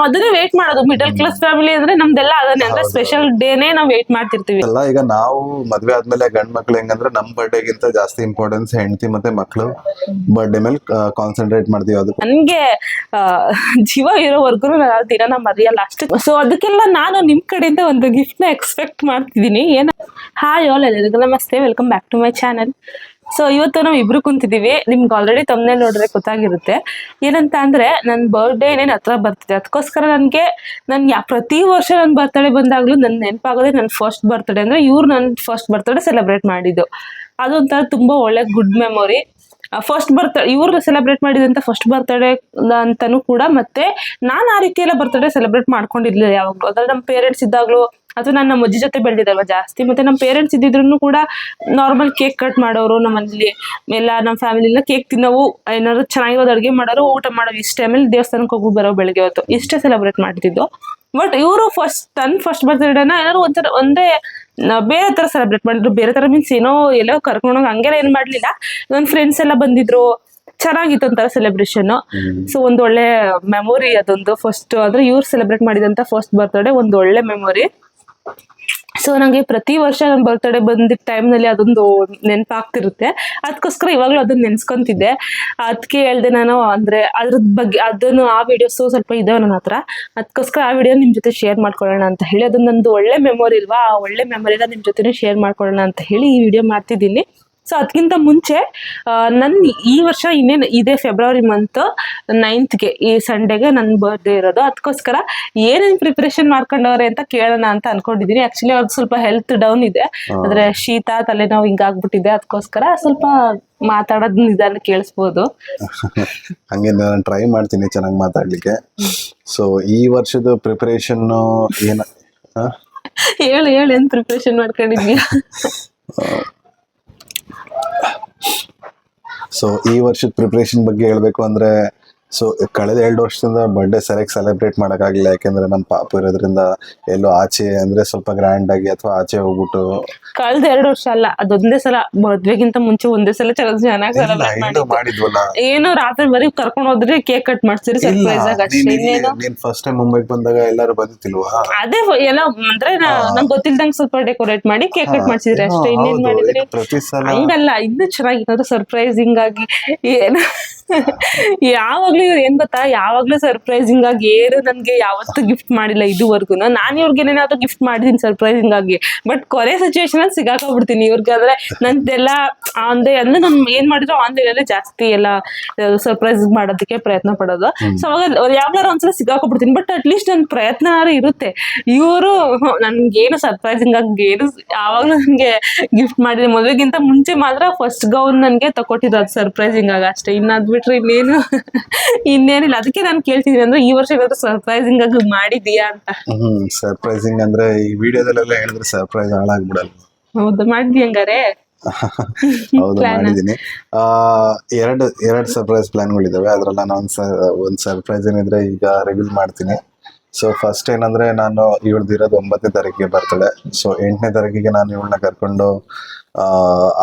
ನಾವ್ ಅದನ್ನೇ ವೇಟ್ ಮಾಡೋದು. ಮಿಡಲ್ ಕ್ಲಾಸ್ ಫ್ಯಾಮಿಲಿ ಅಂದ್ರೆ ನಮ್ದೆಲ್ಲ ಅದನ್ನೇ. ಅಂದ್ರೆ ಸ್ಪೆಷಲ್ ಡೇನೇ ನಾವು ವೇಟ್ ಮಾಡ್ತಿರ್ತೀವಿ. ಅಲ್ಲ ಈಗ ನಾವು ಮದ್ವೆ ಆದ್ಮೇಲೆ ಗಂಡ್ ಮಕ್ಳು ಹೆಂಗಂದ್ರೆ ನಮ್ ಬರ್ಡೇಗಿಂತ ಜಾಸ್ತಿ ಇಂಪಾರ್ಟೆನ್ಸ್ ಹೆಂಡತಿ ಮತ್ತೆ ಮಕ್ಳು. ಬರ್ಡೇ ಮೇಲೆ ಕಾನ್ಸಂಟ್ರೇಟ್ ಮಾಡ್ತೀವಿ ಅದು ನನ್ಗೆ ಆ, ಜೀವ ಇರೋವರೆಗೂ ನಾನು ದಿನ ಮರೆಯಲ್ಲ. ಅಷ್ಟು ಸೊ ಅದಕ್ಕೆಲ್ಲ ನಾನು ನಿಮ್ ಕಡೆಯಿಂದ ಒಂದು ಗಿಫ್ಟ್ನ ಎಕ್ಸ್ಪೆಕ್ಟ್ ಮಾಡ್ತಿದ್ದೀನಿ. ಏನ ಹಾಯ್ ಆಲ್ ಎಲ್ಲರಿಗೂ ನಮಸ್ತೆ. Welcome back to my channel so ಇವತ್ತು ನಾವು ಇಬ್ರು ಕುಂತಿದೀವಿ. ನಿಮ್ಗೆ ಆಲ್ರೆಡಿ ತಮ್ಮನೇ ನೋಡಿದ್ರೆ ಗೊತ್ತಾಗಿರುತ್ತೆ. ಏನಂತ ಅಂದ್ರೆ ನನ್ನ ಬರ್ಡೇ ಏನೇನು ಹತ್ರ ಬರ್ತಿದೆ, ಅದಕ್ಕೋಸ್ಕರ ನನಗೆ ನನ್ ಯಾ, ಪ್ರತಿ ವರ್ಷ ನನ್ನ ಬರ್ತಡೇ ಬಂದಾಗ್ಲೂ ನನ್ನ ನೆನಪಾಗೋದೇ ನನ್ನ ಫಸ್ಟ್ ಬರ್ತ್ಡೇ ಅಂದ್ರೆ ಇವ್ರು ನನ್ನ ಫಸ್ಟ್ ಬರ್ತ್ಡೇ ಸೆಲೆಬ್ರೇಟ್ ಮಾಡಿದ್ದು. ಅದೊಂಥರ ತುಂಬಾ ಒಳ್ಳೆ ಗುಡ್ ಮೆಮೊರಿ ಫಸ್ಟ್ ಬರ್ತ್ ಇವ್ರು ಸೆಲೆಬ್ರೇಟ್ ಮಾಡಿದಂತ ಫಸ್ಟ್ ಬರ್ತಡೇ ಅಂತಾನು ಕೂಡ ಮತ್ತೆ ನಾನು ಆ ರೀತಿ ಬರ್ತ್ಡೇ ಬರ್ತಡೇ ಸೆಲೆಬ್ರೇಟ್ ಮಾಡ್ಕೊಂಡಿರ್ಲಿಲ್ಲ ಯಾವಾಗಲೂ. ಅದ್ರಲ್ಲಿ ನಮ್ಮ ಪೇರೆಂಟ್ಸ್ ಇದ್ದಾಗಲೂ ಅಥವಾ ನಾನು ನಮ್ಮ ಅಜ್ಜಿ ಜೊತೆ ಬೆಳೆದಿದ್ದಲ್ವ ಜಾಸ್ತಿ. ಮತ್ತೆ ನಮ್ಮ ಪೇರೆಂಟ್ಸ್ ಇದ್ದಿದ್ರು ಕೂಡ ನಾರ್ಮಲ್ ಕೇಕ್ ಕಟ್ ಮಾಡೋರು ನಮ್ಮಲ್ಲಿ ಎಲ್ಲ ನಮ್ಮ ಫ್ಯಾಮಿಲಿ ಎಲ್ಲ ಕೇಕ್ ತಿನ್ನೋವು ಏನಾದ್ರು ಚೆನ್ನಾಗಿರೋದು ಅಡುಗೆ ಮಾಡೋರು ಊಟ ಮಾಡೋರು ಇಷ್ಟ ಟೈಮಲ್ಲಿ ದೇವಸ್ಥಾನಕ್ಕೆ ಹೋಗಿ ಬರೋ ಬೆಳಗ್ಗೆ ಹೊತ್ತು. ಇಷ್ಟೇ ಸೆಲೆಬ್ರೇಟ್ ಮಾಡ್ತಿದ್ದು. ಬಟ್ ಇವರು ಫಸ್ಟ್ ತನ್ನ ಫಸ್ಟ್ ಬರ್ತ್ಡೇನ ಏನಾದ್ರು ಒಂಥರ ಒಂದೇ ಬೇರೆ ತರ ಸೆಲೆಬ್ರೇಟ್ ಮಾಡಿದ್ರು. ಬೇರೆ ತರ ಮೀನ್ಸ್ ಏನೋ ಎಲ್ಲೋ ಕರ್ಕೊಂಡೋಗಿ ಹಂಗೆಲ್ಲ ಏನ್ ಮಾಡ್ಲಿಲ್ಲ. ನನ್ನ ಫ್ರೆಂಡ್ಸ್ ಎಲ್ಲ ಬಂದಿದ್ರು. ಚೆನ್ನಾಗಿತ್ತು ಒಂಥರ ಸೆಲೆಬ್ರೇಷನ್ ಸೊ ಒಂದ್ ಒಳ್ಳೆ ಮೆಮೊರಿ ಅದೊಂದು. ಫಸ್ಟ್ ಅಂದ್ರೆ ಇವ್ರು ಸೆಲೆಬ್ರೇಟ್ ಮಾಡಿದಂತ ಫಸ್ಟ್ ಬರ್ತ್ಡೇ ಒಂದು ಒಳ್ಳೆ ಮೆಮೊರಿ ಸೊ ನಂಗೆ ಪ್ರತಿ ವರ್ಷ ನನ್ನ ಬರ್ತ್ಡೇ ಬಂದಿದ್ದ ಟೈಮ್ನಲ್ಲಿ ಅದೊಂದು ನೆನಪಾಗ್ತಿರುತ್ತೆ. ಅದಕ್ಕೋಸ್ಕರ ಇವಾಗಲೂ ಅದನ್ನ ನೆನ್ಸ್ಕೊಂತಿದ್ದೆ. ಅದಕ್ಕೆ ಹೇಳ್ದೆ ನಾನು ಅಂದ್ರೆ ಅದ್ರದ್ ಬಗ್ಗೆ, ಅದನ್ನು ಆ ವಿಡಿಯೋಸು ಸ್ವಲ್ಪ ಇದಾವೆ ನನ್ನ ಹತ್ರ. ಅದಕ್ಕೋಸ್ಕರ ಆ ವಿಡಿಯೋ ನಿಮ್ಮ ಜೊತೆ ಶೇರ್ ಮಾಡ್ಕೊಳ್ಳೋಣ ಅಂತ ಹೇಳಿ. ಅದು ಒಂದು ಒಳ್ಳೆ ಮೆಮೊರಿ ಇಲ್ವಾ ಆ ಒಳ್ಳೆ ಮೆಮೊರಿನ ನಿಮ್ಮ ಜೊತೆ ಶೇರ್ ಮಾಡ್ಕೊಳ್ಳೋಣ ಅಂತ ಹೇಳಿ ಈ ವಿಡಿಯೋ ಮಾಡ್ತಿದ್ದೀನಿ. ಸೊ ಅದಕ್ಕಿಂತ ಮುಂಚೆ ನನ್ನ ಈ ವರ್ಷ ಇನ್ನೇನು ಇದೇ ಫೆಬ್ರವರಿ ಮಂತ್ ನೈನ್ತ್ಗೆ ಈ ಸಂಡೇಗೆ ನನ್ನ ಬರ್ಡೇ ಇರೋದು. ಅದಕ್ಕೋಸ್ಕರ ಏನೇನು ಪ್ರಿಪ್ರೇಷನ್ ಮಾಡ್ಕೊಂಡವ್ರೆ ಅಂತ ಕೇಳೋಣ ಅಂತ ಅನ್ಕೊಂಡಿದ್ದೀನಿ ಆ್ಯಕ್ಚುಲಿ ಅವ್ರಿಗೆ ಸ್ವಲ್ಪ ಹೆಲ್ತ್ ಡೌನ್ ಇದೆ. ಅಂದ್ರೆ ಶೀತ ತಲೆನೋವು ಹಿಂಗಾಗ್ಬಿಟ್ಟಿದೆ. ಅದಕ್ಕೋಸ್ಕರ ಸ್ವಲ್ಪ ಮಾತಾಡೋದ್ ನಿಧಾನ ಕೇಳಿಸ್ಬೋದು. ಹಂಗೆ ನಾನು ಟ್ರೈ ಮಾಡ್ತೀನಿ ಚೆನ್ನಾಗಿ ಮಾತಾಡ್ಲಿಕ್ಕೆ. ಸೊ ಈ ವರ್ಷದ ಪ್ರಿಪರೇಷನ್ ಏನ ಹೇಳಿ ಹೇಳು ಏನ್ ಪ್ರಿಪ್ರೇಷನ್ ಮಾಡ್ಕೊಂಡಿದ್ಯಾ ಸೊ ಈ ವರ್ಷದ ಪ್ರಿಪ್ರೇಷನ್ ಬಗ್ಗೆ ಹೇಳಬೇಕು ಅಂದ್ರೆ ಸೊ ಕಳೆದ ಎರಡು ವರ್ಷದಿಂದ ಬರ್ಡೇ ಸರಿಯಾಗಿ ಸೆಲೆಬ್ರೇಟ್ ಮಾಡೋಕ್ಕಾಗಲಿಲ್ಲ. ಯಾಕೆಂದ್ರೆ ನಮ್ಮ ಪಾಪು ಇರೋದ್ರಿಂದ ಎಲ್ಲೋ ಆಚೆ ಅಂದ್ರೆ ಸ್ವಲ್ಪ ಗ್ರ್ಯಾಂಡ್ ಆಗಿ ಅಥವಾ ಆಚೆ ಹೋಗ್ಬಿಟ್ಟು ಕಳೆದ ಎರಡು ವರ್ಷ ಅಲ್ಲ ಅದೊಂದೇ ಸಲ ಮದ್ವೆಗಿಂತ ಮುಂಚೆ ಒಂದೇ ಸಲ ಚೆನ್ನಾಗಿ ಸೆಲೆಬ್ರೇಟ್ ಮಾಡಿದ್ವಲ್ಲ. ಏನೋ ರಾತ್ರಿ ಬರೀ ಕರ್ಕೊಂಡು ಹೋದ್ರೆ ಕೇಕ್ ಕಟ್ ಮಾಡ್ಸಿರಿ ಸರ್ಪ್ರೈಸ್ ಆಗಿ ಅಷ್ಟೇ. ನೀನ್- ಇನ್ನೇನು? ನೀನ್ ಫಸ್ಟ್ ಟೈಮ್ ಮುಂಬೈಗೆ ಬಂದಾಗ ಎಲ್ಲರೂ ಬಂದಿತ್ತಿಲ್ವಾ ಅದೇ ಎಲ್ಲ ಅಂದ್ರೆ ನಾ- ಗೊತ್ತಿಲ್ದಂಗೆ ಸ್ವಲ್ಪ ಡೆಕೋರೇಟ್ ಮಾಡಿ ಕೇಕ್ ಕಟ್ ಮಾಡ್ಸಿದ್ರಿ ಅಷ್ಟೇ. ಇನ್ನೇನ್ ಮಾಡಿದ್ರೆ ಪ್ರತಿ ಸಲ ಹಂಗಲ್ಲ ಇನ್ನೂ ಚೆನ್ನಾಗಿತ್ತು ಸರ್ಪ್ರೈಸಿಂಗ್ ಆಗಿ ಏನು. ಯಾವಾಗ್ಲೂ ಇವ್ರು ಏನ್ ಗೊತ್ತಾ? ಯಾವಾಗ್ಲೂ ಸರ್ಪ್ರೈಸಿಂಗ್ ಆಗಿ ಏನು ನನ್ಗೆ ಯಾವತ್ತೂ ಗಿಫ್ಟ್ ಮಾಡಿಲ್ಲ ಇದುವರೆಗೂ ನಾನು ಇವ್ರಿಗೆ ಏನೇನಾದ್ರು ಗಿಫ್ಟ್ ಮಾಡಿದೀನಿ ಸರ್ಪ್ರೈಸಿಂಗ್ ಆಗಿ. ಬಟ್ ಕೊರೆ ಸಿಚುವೇಶನ್ ಅಲ್ಲಿ ಸಿಗಾಕೋಗ್ಬಿಡ್ತೀನಿ ಇವ್ರಿಗೆ ಅಂದ್ರೆ ನಂದೆಲ್ಲ ಆನ್ಲೈನ್ ಅಂದ್ರೆ ನಮ್ ಏನ್ ಮಾಡಿದ್ರು ಆನ್ಲೈನ್ ಅಲ್ಲೇ ಜಾಸ್ತಿ ಎಲ್ಲ ಸರ್ಪ್ರೈಸ್ ಮಾಡೋದಕ್ಕೆ ಪ್ರಯತ್ನ ಪಡೋದು. ಸೊ ಅವಾಗ ಯಾವ್ದಾರ ಒಂದ್ಸಲ ಸಿಗಾಕೊಬಿಡ್ತೀನಿ. ಬಟ್ ಅಟ್ ಲೀಸ್ಟ್ ನನ್ ಪ್ರಯತ್ನ ಇರುತ್ತೆ. ಇವರು ನನ್ಗೇನು ಸರ್ಪ್ರೈಸಿಂಗ್ ಆಗಿ ಏನು ಯಾವಾಗ್ಲೂ ನನ್ಗೆ ಗಿಫ್ಟ್ ಮಾಡಿದ್ರೆ ಮದುವೆಗಿಂತ ಮುಂಚೆ ಮಾತ್ರ ಫಸ್ಟ್ ಗೌನ್ ನನ್ಗೆ ತಕೊಟ್ಟಿದ್ದು. ಅದು ಸರ್ಪ್ರೈಸಿಂಗ್ ಆಗ ಅಷ್ಟೇ. ಇನ್ನಾದ್ಬಿಟ್ಟು ಬಿಟ್ರೆ ಇನ್ನೇನು ಇನ್ನೇನಿಲ್ಲ. ಅದಕ್ಕೆ ನಾನು ಕೇಳ್ತಿದ್ದೀನಿ ಅಂದ್ರೆ ಈ ವರ್ಷ ಏನಾದ್ರು ಸರ್ಪ್ರೈಸಿಂಗ್ ಆಗಿ ಮಾಡಿದ್ಯಾ ಅಂತ. ಹ್ಮ್ ಸರ್ಪ್ರೈಸಿಂಗ್ ಅಂದ್ರೆ ಈ ವಿಡಿಯೋದಲ್ಲೆಲ್ಲ ಹೇಳಿದ್ರೆ ಸರ್ಪ್ರೈಸ್ ಹಾಳಾಗ್ಬಿಡಲ್ಲ. ಹೌದು ಮಾಡಿದ್ವಿ ಹಂಗಾರೆ. ಹೌದು ಆ ಎರಡು ಎರಡು ಸರ್ಪ್ರೈಸ್ ಪ್ಲಾನ್ಗಳಿದಾವೆ ಅದರಲ್ಲಿ ನಾನು ಒಂದು ಒಂದು ಸರ್ಪ್ರೈಸ್ ಏನಿದ್ರೆ ಈಗ ರಿವೀಲ್ ಮಾಡ್ತೀನಿ. ಸೊ ಫಸ್ಟ್ ಏನಂದ್ರೆ ನಾನು ಇವಳ್ದಿರೋದು ಒಂಬತ್ತನೇ ತಾರೀಕಿಗೆ ಬರ್ತಾಳೆ ಸೊ ಎಂಟನೇ ತಾರೀಕಿಗೆ ನಾನು ಇವಳನ್ನ ಕರ್ಕೊಂಡು ಆ,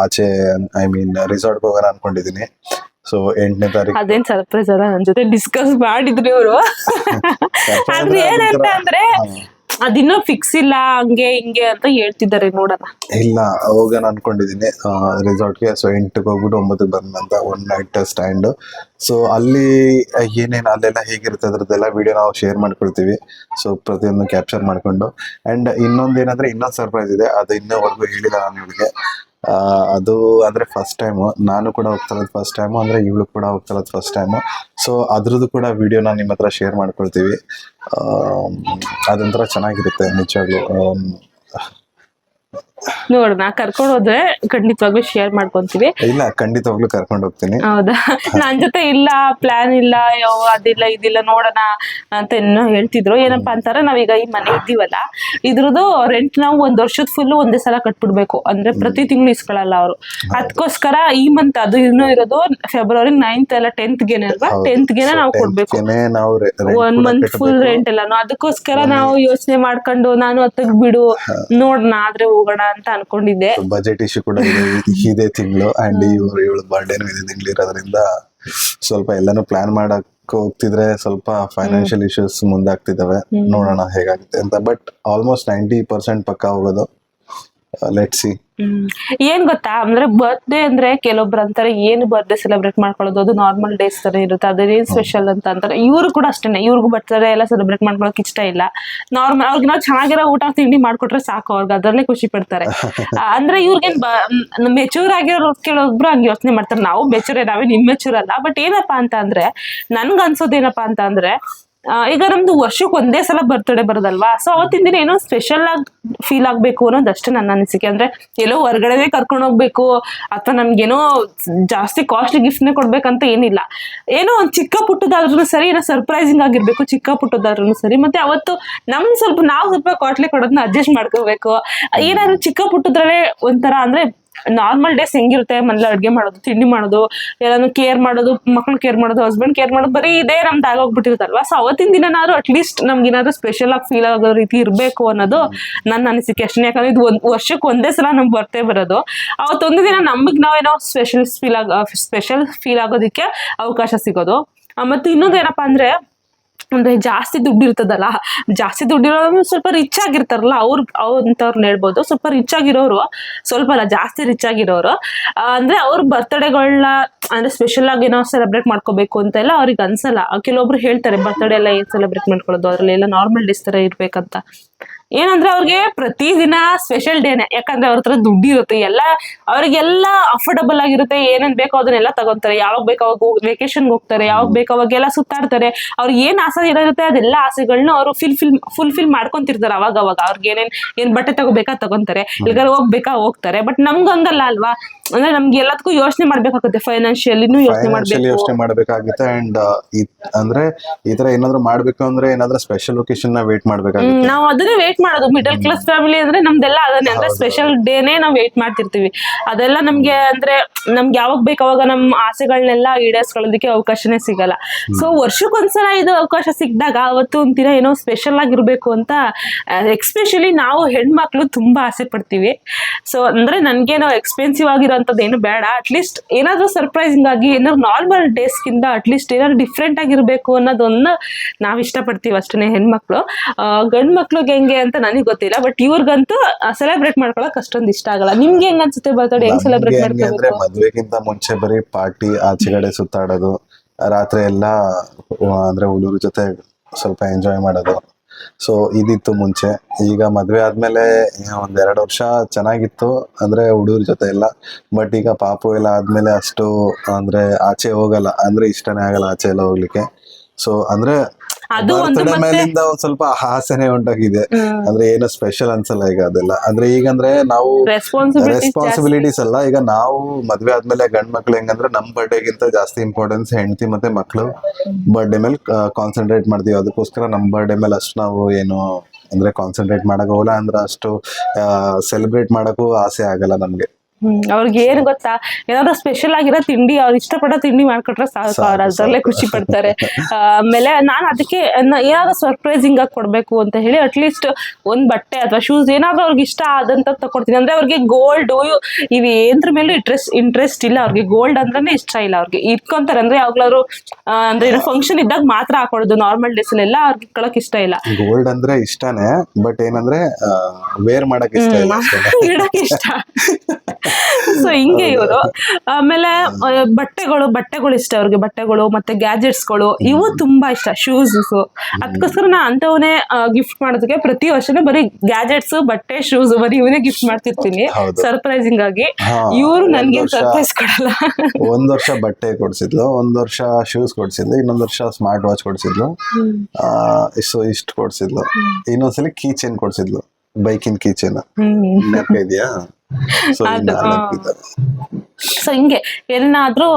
ಆಚೆ ಐ ಮೀನ್ ರಿಸಾರ್ಟ್ಗೆ ಹೋಗೋಣ ಅನ್ಕೊಂಡಿದೀನಿ ಸೊ ಎಂಟನೇ ತಾರೀಕು. ಅದೇನ್ ಸರ್ಪ್ರೈಸ್ ಅಲ್ಲ ನನ್ ಜೊತೆ ಡಿಸ್ಕಸ್ ಮಾಡಿದ್ರಿ ಅವರು ಆದ್ರೆ ಏನಂತ ಅಂದ್ರೆ ಅದಿನ್ನೂ ಫಿಕ್ಸ್ ಇಲ್ಲ ಹಂಗೆ ಹಿಂಗೆ ಅಂತ ಹೇಳ್ತಿದ್ದಾರೆ ನೋಡೋಣ. ಇಲ್ಲ ಹೋಗೋಣ ಅನ್ಕೊಂಡಿದೀನಿ. ರೆಸಾರ್ಟ್ಗೆ ಸೊ ಎಂಟಕ್ಕೆ ಹೋಗ್ಬಿಟ್ಟು ಒಂಬತ್ತಕ್ಕೆ ಬಂದಂತ ಒನ್ ನೈಟ್ ಸ್ಟ್ಯಾಂಡ್ ಸೊ ಅಲ್ಲಿ ಏನೇನು ಅಲ್ಲೆಲ್ಲ ಹೇಗಿರುತ್ತೆ ಅದ್ರದ್ದೆಲ್ಲ ವಿಡಿಯೋ ನಾವು ಶೇರ್ ಮಾಡ್ಕೊಳ್ತೀವಿ. ಸೊ ಪ್ರತಿಯೊಂದು ಕ್ಯಾಪ್ಚರ್ ಮಾಡ್ಕೊಂಡು. ಅಂಡ್ ಇನ್ನೊಂದು ಏನಂದ್ರೆ ಇನ್ನೊಂದು ಸರ್ಪ್ರೈಸ್ ಇದೆ. ಅದು ಇನ್ನೂವರೆಗೂ ಹೇಳಿಲ್ಲ ನಾನು ಆ, ಅದು ಅಂದ್ರೆ ಫಸ್ಟ್ ಟೈಮು ನಾನು ಕೂಡ ಹೋಗ್ತಾ ಫಸ್ಟ್ ಟೈಮು ಅಂದ್ರೆ ಇವಳು ಕೂಡ ಹೋಗ್ತಾ ಫಸ್ಟ್ ಟೈಮು ಸೊ ಅದ್ರದ್ದು ಕೂಡ ವೀಡಿಯೋನ ನಿಮ್ಮ ಹತ್ರ ಶೇರ್ ಮಾಡ್ಕೊಳ್ತೀವಿ. ಅದೊಂಥರ ಚೆನ್ನಾಗಿರುತ್ತೆ, ನಿಜವಾಗ್ಲೂ. ನೋಡೋಣ ಕರ್ಕೊಂಡು ಹೋದ್ರೆ ಖಂಡಿತವಾಗ್ಲೂ ಶೇರ್ ಮಾಡ್ಕೊಂತೀವಿ. ಇಲ್ಲ ಖಂಡಿತವಾಗ್ಲೂ ಕರ್ಕೊಂಡು ಹೋಗ್ತೀನಿ. ಹೌದಾ? ನನ್ ಜೊತೆ ಇಲ್ಲ ಪ್ಲಾನ್ ಇಲ್ಲ ಯೋ ಅದಿಲ್ಲ ಇದಿಲ್ಲ ನೋಡೋಣ ಅಂತ ಏನೋ ಹೇಳ್ತಿದ್ರು. ಏನಪ್ಪಾ ಅಂತಾರ ನಾವೀಗ ಈ ಮನೆ ಇದ್ದೀವಲ್ಲ ಇದ್ರದ್ದು ರೆಂಟ್ ನಾವು ಒಂದ್ ವರ್ಷದ ಫುಲ್ ಒಂದೇ ಸಲ ಕಟ್ಬಿಡ್ಬೇಕು. ಅಂದ್ರೆ ಪ್ರತಿ ತಿಂಗಳು ಇಸ್ಕೊಳಲ್ಲ ಅವರು. ಅದಕ್ಕೋಸ್ಕರ ಈ ಮಂತ್ ಅದು ಇನ್ನೂ ಇರೋದು ಫೆಬ್ರವರಿ ನೈನ್ತ್ ಅಲ್ಲ ಟೆಂತ್ ಗೆನೆ ಅಲ್ವಾ? ಟೆಂತ್ ಗೆನೆ ನಾವು ಕೊಡ್ಬೇಕು. ಒನ್ ಮಂತ್ ಫುಲ್ ರೆಂಟ್ ಎಲ್ಲಾನು ಅದಕ್ಕೋಸ್ಕರ ನಾವು ಯೋಚನೆ ಮಾಡ್ಕೊಂಡು ನಾನು ಅತ್ತಗ್ ಬಿಡು. ನೋಡೋಣ ಆದ್ರೆ ಹೋಗೋಣ ಅಂತ ಅನ್ಕೊಂಡಿದ್ದೆ. ಬಜೆಟ್ ಇಶ್ಯೂ ಕೂಡ ಇದೆ. ಇದೇ ತಿಂಗಳು ಅಂಡ್ ಇವ್ರು ಇವಳು ಬರ್ಡೇನು ಇದೆ ತಿಂಗಳು ಇರೋದ್ರಿಂದ ಸ್ವಲ್ಪ ಎಲ್ಲಾನು ಪ್ಲಾನ್ ಮಾಡಕ್ ಹೋಗ್ತಿದ್ರೆ ಸ್ವಲ್ಪ ಫೈನಾನ್ಷಿಯಲ್ ಇಶ್ಯೂಸ್ ಮುಂದಾಗ್ತಿದಾವೆ. ನೋಡೋಣ ಹೇಗಾಗುತ್ತೆ ಅಂತ. ಬಟ್ ಆಲ್ಮೋಸ್ಟ್ ನೈಂಟಿ ಪರ್ಸೆಂಟ್ ಪಕ್ಕ ಹೋಗೋದು. Let see hmm. ಏನ್ ಗೊತ್ತಾ? ಅಂದ್ರೆ ಬರ್ತ್ಡೇ ಅಂದ್ರೆ ಕೆಲವೊಬ್ರು ಅಂತಾರೆ ಏನು ಬರ್ತ್ಡೇ ಸೆಲೆಬ್ರೇಟ್ ಮಾಡ್ಕೊಳ್ಳೋದು? ಅದು ನಾರ್ಮಲ್ ಡೇಸ್ ತರ ಇರುತ್ತೆ. ಅದೇನ್ ಸ್ಪೆಷಲ್ ಅಂತ ಅಂತಾರೆ. ಇವ್ರು ಕೂಡ ಅಷ್ಟೇನೆ. ಇವ್ರಿಗೂ ಬರ್ತಾರೆ ಎಲ್ಲ ಸೆಲೆಬ್ರೇಟ್ ಮಾಡ್ಕೊಳಕ್ ಇಷ್ಟ ಇಲ್ಲ. ನಾರ್ಮಲ್ ಅವ್ರಿಗೆ ನಾವು ಚೆನ್ನಾಗಿರೋ ಊಟ ತಿಂಡಿ ಮಾಡ್ಕೊಟ್ರೆ ಸಾಕು. ಅವ್ರಿಗೆ ಅದರಲ್ಲೇ ಖುಷಿ ಪಡ್ತಾರೆ. ಅಂದ್ರೆ ಇವ್ರಿಗೇನ್ ಮೆಚೂರ್ ಆಗಿರೋ ಕೆಲವೊಬ್ರು ಹಂಗೆ ಯೋಚನೆ ಮಾಡ್ತಾರೆ. ನಾವು ಮೆಚೂರ್ ನಾವೇ ನಿಮ್ ಮೆಚೂರ್ ಅಲ್ಲ. ಬಟ್ ಏನಪ್ಪಾ ಅಂತ ಅಂದ್ರೆ ನನ್ಗೆ ಅನ್ಸೋದೇನಪ್ಪಾ ಅಂತ ಅಂದ್ರೆ ಈಗ ನಮ್ದು ವರ್ಷಕ್ಕೆ ಒಂದೇ ಸಲ ಬರ್ತಡೇ ಬರೋದಲ್ವಾ? ಸೊ ಅವತ್ತಿನ ದಿನ ಏನೋ ಸ್ಪೆಷಲ್ ಆಗಿ ಫೀಲ್ ಆಗ್ಬೇಕು ಅನ್ನೋದಷ್ಟೇ ನನ್ನ ಅನಿಸಿಕೆ. ಅಂದ್ರೆ ಎಲ್ಲೋ ಹೊರಗಡೆನೆ ಕರ್ಕೊಂಡು ಹೋಗ್ಬೇಕು, ಅಥವಾ ನಮ್ಗೇನೋ ಜಾಸ್ತಿ ಕಾಸ್ಟ್ಲಿ ಗಿಫ್ಟ್ನೇ ಕೊಡ್ಬೇಕಂತ ಏನಿಲ್ಲ. ಏನೋ ಒಂದು ಚಿಕ್ಕ ಪುಟ್ಟದಾದ್ರೂ ಸರಿ, ಏನೋ ಸರ್ಪ್ರೈಸಿಂಗ್ ಆಗಿರ್ಬೇಕು, ಚಿಕ್ಕ ಪುಟ್ಟದಾದ್ರೂ ಸರಿ. ಮತ್ತೆ ಅವತ್ತು ನಮ್ ಸ್ವಲ್ಪ, ನಾವು ಸ್ವಲ್ಪ ಕಾಸ್ಟ್ಲಿ ಕೊಡೋದನ್ನ ಅಡ್ಜಸ್ಟ್ ಮಾಡ್ಕೋಬೇಕು. ಏನಾದ್ರು ಚಿಕ್ಕ ಪುಟ್ಟದ್ರಲ್ಲೇ ಒಂಥರ ಅಂದ್ರೆ ನಾರ್ಮಲ್ ಡೇಸ್ ಹೆಂಗಿರುತ್ತೆ, ಮನೇಲಿ ಅಡ್ಗೆ ಮಾಡೋದು, ತಿಂಡಿ ಮಾಡೋದು, ಎಲ್ಲಾನು ಕೇರ್ ಮಾಡೋದು ಮಕ್ಳು ಕೇರ್ ಮಾಡೋದು ಹಸ್ಬೆಂಡ್ ಕೇರ್ ಮಾಡೋದು, ಬರೀ ಇದೇ ನಮ್ದು ಆಗೋಗ್ಬಿಟ್ಟಿರುತ್ತಲ್ವಾ ಸೊ ಅವತ್ತಿನ ದಿನನಾದ್ರೂ ಅಟ್ಲೀಸ್ಟ್ ನಮ್ಗೆ ಏನಾದ್ರು ಸ್ಪೆಷಲ್ ಆಗಿ ಫೀಲ್ ಆಗೋ ರೀತಿ ಇರಬೇಕು ಅನ್ನೋದು ನನ್ನ ಅನಿಸಿಕೆ ಅಷ್ಟೇ. ಯಾಕಂದ್ರೆ ಇದು ಒಂದು ವರ್ಷಕ್ಕೆ ಒಂದೇ ಸಲ ನಮ್ಗೆ ಬರ್ತೇ ಬರೋದು. ಅವತ್ತೊಂದು ದಿನ ನಮಗೆ ನಾವೇನೋ ಸ್ಪೆಷಲ್ ಫೀಲ್ ಆಗ ಸ್ಪೆಷಲ್ ಫೀಲ್ ಆಗೋದಕ್ಕೆ ಅವಕಾಶ ಸಿಗೋದು. ಮತ್ತೆ ಇನ್ನೊಂದು ಏನಪ್ಪಾ ಅಂದ್ರೆ ಅಂದ್ರೆ ಜಾಸ್ತಿ ದುಡ್ಡು ಇರ್ತದಲ್ಲ, ಜಾಸ್ತಿ ದುಡ್ಡಿರೋರು ಸ್ವಲ್ಪ ರಿಚ್ ಆಗಿರ್ತಾರಲ್ಲ, ಅವ್ರ ಅವ್ರಂತವ್ರನ್ನ ಹೇಳ್ಬೋದು. ಸ್ವಲ್ಪ ರಿಚ್ ಆಗಿರೋರು, ಸ್ವಲ್ಪ ಅಲ್ಲ, ಜಾಸ್ತಿ ರಿಚ್ ಆಗಿರೋರು ಅಂದ್ರೆ ಅವ್ರ ಬರ್ತ್ಡೇಗಳನ್ನ ಅಂದ್ರೆ ಸ್ಪೆಷಲ್ ಆಗಿ ಏನೋ ಸೆಲೆಬ್ರೇಟ್ ಮಾಡ್ಕೋಬೇಕು ಅಂತ ಎಲ್ಲ ಅವ್ರಿಗೆ ಅನ್ಸಲ್ಲ. ಕೆಲವೊಬ್ರು ಹೇಳ್ತಾರೆ ಬರ್ತ್ಡೇ ಎಲ್ಲ ಏನ್ ಸೆಲೆಬ್ರೇಟ್ ಮಾಡ್ಕೊಳ್ಳೋದು? ಅದ್ರಲ್ಲಿ ಎಲ್ಲ ನಾರ್ಮಲ್ ಡೇಸ್ ತರ ಇರ್ಬೇಕಂತ. ಏನಂದ್ರೆ ಅವ್ರಿಗೆ ಪ್ರತಿದಿನ ಸ್ಪೆಷಲ್ ಡೇನೆ ಯಾಕಂದ್ರೆ ಅವ್ರ ಹತ್ರ ದುಡ್ಡು ಇರುತ್ತೆ ಎಲ್ಲ ಅವ್ರಿಗೆಲ್ಲ ಅಫೋರ್ಡಬಲ್ ಆಗಿರುತ್ತೆ ಏನೇನ್ ಬೇಕೋ ಅದನ್ನೆಲ್ಲ ತಗೊಂತಾರೆ. ಯಾವಾಗ ಬೇಕೋ ಅವಾಗ ವೆಕೇಶನ್ಗೆ ಹೋಗ್ತಾರೆ ಯಾವಾಗ ಬೇಕೋ ಅವಾಗೆಲ್ಲ ಸುತ್ತಾಡ್ತಾರೆ. ಅವ್ರಿಗೆ ಏನ್ ಆಸೆ ಇರುತ್ತೆ ಅದೆಲ್ಲ ಆಸೆಗಳನ್ನ ಅವರು ಫಿಲ್ ಫಿಲ್ ಫುಲ್ಫಿಲ್ ಮಾಡ್ಕೊಂತಿರ್ತಾರೆ ಅವಾಗ ಅವಾಗ ಅವ್ರಿಗೆ ಏನೇನ್ ಏನ್ ಬಟ್ಟೆ ತಗೋಬೇಕಾ ತಗೊಂತಾರೆ ಇಲ್ಲಿಗಾರ ಹೋಗ್ಬೇಕಾ ಹೋಗ್ತಾರೆ. ಬಟ್ ನಮ್ಗೆ ಹಂಗಲ್ಲ ಅಲ್ವಾ? ಅಂದ್ರೆ ನಮ್ಗೆ ಎಲ್ಲದಕ್ಕೂ ಯೋಚನೆ ಮಾಡ್ಬೇಕಾಗುತ್ತೆ ಫೈನಾನ್ಷಿಯಲಿನೂ ಯೋಚನೆ ಫೈನಾನ್ಷಿಯಲಿ ಮಾಡ್ಬೇಕು. ಯೋಚನೆ ಮಾಡ್ಬೇಕಾಗುತ್ತೆ ಅಂಡ್ ಅಂದ್ರೆ ಈ ತರ ಏನಾದ್ರು ಮಾಡ್ಬೇಕು ಅಂದ್ರೆ ಏನಾದ್ರೂ ಸ್ಪೆಷಲ್ ಒಕೇಶನ್ನ ವೇಟ್ ಹ್ಮ್, ಮಾಡ್ಬೇಕಾಗುತ್ತೆ ನಾವು ಅದನ್ನೇ ವೇಟ್ ಮಾಡೋದು. ಮಿಡಲ್ ಕ್ಲಾಸ್ ಫ್ಯಾಮಿಲಿ ಅಂದ್ರೆ ನಮ್ದೆಲ್ಲ ಅದನ್ನೇ. ಅಂದ್ರೆ. ಸ್ಪೆಷಲ್ ಡೇನೇ ನಾವು ವೇಟ್ ಮಾಡ್ತಿರ್ತೀವಿ. ಅದೆಲ್ಲ ನಮ್ಗೆ ಅಂದ್ರೆ ನಮ್ಗೆ ಯಾವಾಗ ಬೇಕು ಅವಾಗ ನಮ್ಮ ಆಸೆಗಳನ್ನೆಲ್ಲ ಈಡೇರಿಸ್ಕೊಳ್ಳೋದಕ್ಕೆ ಅವಕಾಶನೇ ಸಿಗಲ್ಲ. ಸೊ ವರ್ಷಕ್ಕೊಂದ್ಸಲ ಇದು ಅವಕಾಶ ಸಿಕ್ಕಿದಾಗ ಅವತ್ತು ಒಂದಿನ ಏನೋ ಸ್ಪೆಷಲ್ ಆಗಿರ್ಬೇಕು ಅಂತ ಎಕ್ಸ್ಪೆಷಲಿ ನಾವು ಹೆಣ್ಮಕ್ಳು ತುಂಬಾ ಆಸೆ ಪಡ್ತೀವಿ. ಸೊ ಅಂದ್ರೆ ನನ್ಗೇನೋ ಎಕ್ಸ್ಪೆನ್ಸಿವ್ ಆಗಿರೋಂಥದ್ದು ಏನು ಬೇಡ ಅಟ್ಲೀಸ್ಟ್ ಏನಾದರೂ ಸರ್ಪ್ರೈಸಿಂಗ್ ಆಗಿ ಏನಾದ್ರು ನಾರ್ಮಲ್ ಡೇಸ್ಗಿಂತ ಅಟ್ಲೀಸ್ಟ್ ಏನಾದ್ರು ಡಿಫ್ರೆಂಟ್ ಆಗಿರ್ಬೇಕು ಅನ್ನೋದನ್ನ ನಾವ್ ಇಷ್ಟಪಡ್ತೀವಿ ಅಷ್ಟೇ ಹೆಣ್ಮಕ್ಳು. ಗಂಡ್ ಮಕ್ಳಿಗೆ ಹೆಂಗೆ ಅಂತ ನನಗೆ ಗೊತ್ತಿಲ್ಲ ಬಟ್ ಇವ್ರಿಗಂತೂ ಸೆಲೆಬ್ರೇಟ್ ಮಾಡ್ಕೊಳಕ್ ಅಷ್ಟೊಂದು ಇಷ್ಟ ಆಗಲ್ಲ. ನಿಮ್ಗೆ ಹೆಂಗ್ ಅನ್ಸುತ್ತೆ ಬರ್ತಡೇ? ಹೆಂಗ್ ಸೆಲೆಬ್ರೇಟ್ ಮಾಡ್ತಾರೆ ಮದ್ವೆಗಿಂತ ಮುಂಚೆ ಬರೀ ಪಾರ್ಟಿ ಆಚೆಗಡೆ ಸುತ್ತಾಡೋದು ರಾತ್ರಿ ಎಲ್ಲ ಅಂದ್ರೆ ಹುಡುಗರ ಜೊತೆ ಸ್ವಲ್ಪ ಎಂಜಾಯ್ ಮಾಡೋದು. ಸೊ ಇದಿತ್ತು ಮುಂಚೆ. ಈಗ ಮದುವೆ ಆದಮೇಲೆ ಒಂದ್ ಎರಡು ವರ್ಷ ಚೆನ್ನಾಗಿತ್ತು. ಅಂದ್ರೆ ಹುಡುಗರ ಜೊತೆ ಎಲ್ಲ. ಬಟ್ ಈಗ ಪಾಪು ಎಲ್ಲ ಆದಮೇಲೆ ಅಷ್ಟು, ಅಂದ್ರೆ ಆಚೆ ಹೋಗಲ್ಲ. ಅಂದ್ರೆ ಇಷ್ಟನೇ ಆಗಲ್ಲ ಆಚೆ ಎಲ್ಲ ಹೋಗ್ಲಿಕ್ಕೆ. ಸೊ ಅಂದ್ರೆ ಅದು ಒಂದು ಮೇಲಿಂದ ಒಂದ್ ಸ್ವಲ್ಪ ಹಾಸನೆ ಉಂಟಾಗಿದೆ. ಅಂದ್ರೆ ಏನು ಸ್ಪೆಷಲ್ ಅನ್ಸಲ್ಲ ಈಗ ಅದೆಲ್ಲ. ಅಂದ್ರೆ ಈಗಂದ್ರೆ ನಾವು ರೆಸ್ಪಾನ್ಸಿಬಿಲಿಟೀಸ್ ಅಲ್ಲ ಈಗ ನಾವು ಮದ್ವೆ ಆದ್ಮೇಲೆ ಗಂಡ್ ಮಕ್ಳು ಹೆಂಗಂದ್ರೆ ನಮ್ ಬರ್ಡೇಗಿಂತ ಜಾಸ್ತಿ ಇಂಪಾರ್ಟೆನ್ಸ್ ಹೆಂಡತಿ ಮತ್ತೆ ಮಕ್ಳು ಬರ್ಡೇ ಮೇಲೆ ಕಾನ್ಸಂಟ್ರೇಟ್ ಮಾಡ್ತೀವಿ. ಅದಕ್ಕೋಸ್ಕರ ನಮ್ ಬರ್ಡೇ ಮೇಲೆ ಅಷ್ಟು ನಾವು ಏನು ಅಂದ್ರೆ ಕಾನ್ಸಂಟ್ರೇಟ್ ಮಾಡಕ್ ಹೋಗಲ್ಲ. ಅಂದ್ರೆ ಅಷ್ಟು ಸೆಲೆಬ್ರೇಟ್ ಮಾಡಕ್ಕೂ ಆಸೆ ಆಗಲ್ಲ ನಮ್ಗೆ. ಹ್ಮ್ ಅವ್ರಿಗೆ ಏನ್ ಗೊತ್ತಾ? ಏನಾದ್ರು ಸ್ಪೆಷಲ್ ಆಗಿರೋ ತಿಂಡಿ ಅವ್ರು ಇಷ್ಟಪಡೋ ತಿಂಡಿ ಮಾಡ್ಕೊಟ್ರೆ ಸಾಕು ಅವ್ರು ಅದ್ರಲ್ಲೇ ಖುಷಿ ಪಡ್ತಾರೆ. ಆಮೇಲೆ ನಾನು ಅದಕ್ಕೆ ಏನಾದ್ರು ಸರ್ಪ್ರೈಸಿಂಗ್ ಆಗಿ ಕೊಡ್ಬೇಕು ಅಂತ ಹೇಳಿ ಅಟ್ಲೀಸ್ಟ್ ಒಂದ್ ಬಟ್ಟೆ ಅಥವಾ ಶೂಸ್ ಏನಾದ್ರು ಅವ್ರಿಗೆ ಇಷ್ಟ ಆದಂತ ತಕೊಡ್ತೀನಿ. ಅಂದ್ರೆ ಅವ್ರಿಗೆ ಗೋಲ್ಡ್ ಇವ್ ಏನ್ರ ಮೇಲೂ ಇಂಟ್ರೆಸ್ಟ್ ಇಂಟ್ರೆಸ್ಟ್ ಇಲ್ಲ. ಅವ್ರಿಗೆ ಗೋಲ್ಡ್ ಅಂದ್ರೇನೆ ಇಷ್ಟ ಇಲ್ಲ ಅವ್ರಿಗೆ. ಇಟ್ಕೊಂತಾರೆ ಅಂದ್ರೆ ಯಾವಾಗ್ಲಾದ್ರು ಅಂದ್ರೆ ಏನೋ ಫಂಕ್ಷನ್ ಇದ್ದಾಗ ಮಾತ್ರ ಹಾಕೊಡೋದು. ನಾರ್ಮಲ್ ಡೇಸ್ ಎಲ್ಲ ಅವ್ರಿಗೆ ಇಟ್ಕೊಳಕ್ ಇಷ್ಟ ಇಲ್ಲ. ಗೋಲ್ಡ್ ಅಂದ್ರೆ ಇಷ್ಟನೇ ಬಟ್ ಏನಂದ್ರೆ ವೇರ್ ಮಾಡಕ್ ಇಷ್ಟ. ಇಡಕ್ ಇಷ್ಟ. ಸೊ ಹಿಂಗೆ ಇವರು ಆಮೇಲೆ ಬಟ್ಟೆಗಳು ಬಟ್ಟೆಗಳು ಇಷ್ಟ ಅವ್ರಿಗೆ ಬಟ್ಟೆಗಳು ಮತ್ತೆ ಗ್ಯಾಜೆಟ್ಸ್ಗಳು. ಇವು ತುಂಬಾ ಇಷ್ಟ ಶೂಸ್ ಅದಕ್ಕೋಸ್ಕರ ನಾ ಅಂತವನ್ನೇ ಗಿಫ್ಟ್ ಮಾಡೋದಕ್ಕೆ ಪ್ರತಿ ವರ್ಷನೂ ಬರೀ ಗ್ಯಾಜೆಟ್ಸ್ ಬಟ್ಟೆ ಶೂಸ್ ಬರೀ ಇವನೇ ಗಿಫ್ಟ್ ಮಾಡ್ತಿರ್ತೀನಿ. ಸರ್ಪ್ರೈಸಿಂಗ್ ಆಗಿ. ಇವರು ನನ್ಗೆ ಸರ್ಪ್ರೈಸ್ ಕೊಡಲ್ಲ. ಒಂದ್ ವರ್ಷ ಬಟ್ಟೆ ಕೊಡ್ಸಿದ್ಲು ಒಂದ್ ವರ್ಷ ಶೂಸ್ ಕೊಡ್ಸಿದ್ಲು ಇನ್ನೊಂದ್ ವರ್ಷ ಸ್ಮಾರ್ಟ್ ವಾಚ್ ಕೊಡ್ಸಿದ್ಲು ಆ, ಸೊ ಇಷ್ಟು ಕೊಡ್ಸಿದ್ಲು. ಇನ್ನೊಂದ್ಸಲಿ ಕೀ ಚೈನ್ ಕೊಡ್ಸಿದ್ಲು. ಬೈಕಿನ ಇನ್ ಚೈನ್ ಹ್ಮ್. ಇದೆಯಾ? ಸೊ ಹಿಂಗೆ ಏನಾದ್ರೂ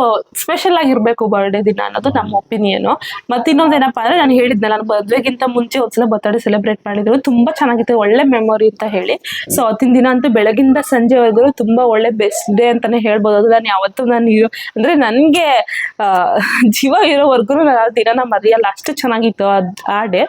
ಸ್ಪೆಷಲ್ ಆಗಿರ್ಬೇಕು ಬರ್ಡೇ ದಿನ ಅನ್ನೋದು ನಮ್ಮ ಒಪಿನಿಯನ್ ಮತ್ತೆ ಇನ್ನೊಂದೇನಪ್ಪ ಅಂದ್ರೆ ನಾನು ಹೇಳಿದ್ನ ನಾನು ಮದ್ವೆಗಿಂತ ಮುಂಚೆ ಒಂದ್ಸಲ ಬರ್ತಡೇ ಸೆಲೆಬ್ರೇಟ್ ಮಾಡಿದ್ರು. ತುಂಬಾ ಚೆನ್ನಾಗಿತ್ತು ಒಳ್ಳೆ ಮೆಮೊರಿ ಅಂತ ಹೇಳಿ. ಸೊ ಅವತ್ತಿನ ದಿನ ಅಂತೂ ಬೆಳಗಿಂದ ಸಂಜೆವರೆಗೂ ತುಂಬಾ ಒಳ್ಳೆ ಬೆಸ್ಟ್ ಡೇ ಅಂತಾನೆ ಹೇಳ್ಬೋದು. ಅದು ನಾನು ಯಾವತ್ತೂ ನಾನು ಇರೋ- ಅಂದ್ರೆ ನನ್ಗೆ ಜೀವ ಇರೋವರೆಗೂ ನಾನು ಆ ದಿನನ ಮರೆಯಲ್ಲ. ಅಷ್ಟು ಚೆನ್ನಾಗಿತ್ತು ಆ ಡೇ